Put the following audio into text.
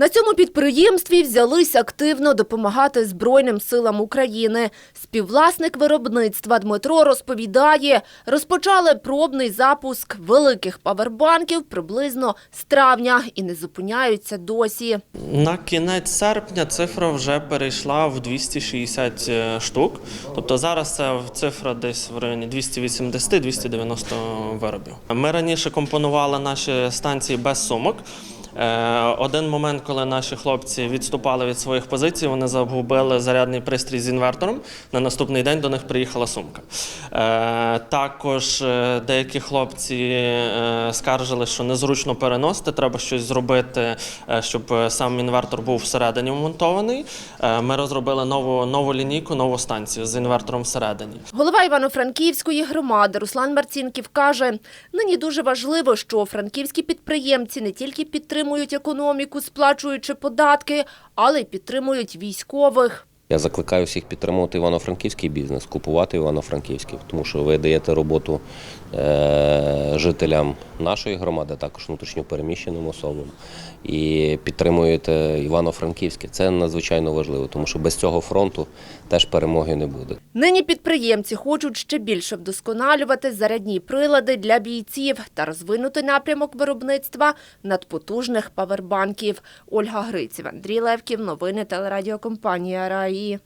На цьому підприємстві взялись активно допомагати Збройним силам України. Співвласник виробництва Дмитро розповідає, розпочали пробний запуск великих павербанків приблизно з травня і не зупиняються досі. На кінець серпня цифра вже перейшла в 260 штук. Тобто зараз це цифра десь в районі 280-290 виробів. Ми раніше компонували наші станції без сумок. Е, Один момент, коли наші хлопці відступали від своїх позицій, вони загубили зарядний пристрій з інвертором. На наступний день до них приїхала сумка. Е, Також е, деякі хлопці скаржили, що незручно переносити, треба щось зробити, щоб сам інвертор був всередині вмонтований. Ми розробили нову, нову лінійку, нову станцію з інвертором всередині. Голова Івано-Франківської громади Руслан Марцінків каже, нині дуже важливо, що франківські підприємці не тільки підтримують економіку, сплачуючи податки, але й підтримують військових. Я закликаю всіх підтримувати івано-франківський бізнес, купувати івано-франківський, тому що ви даєте роботу е, жителям нашої громади, також внутрішньопереміщеним особам, і підтримуєте івано-франківське. Це надзвичайно важливо, тому що без цього фронту теж перемоги не буде. Нині підприємці хочуть ще більше вдосконалювати зарядні прилади для бійців та розвинути напрямок виробництва надпотужних павербанків. Ольга Гриців, Андрій Левків, новини телерадіокомпанія і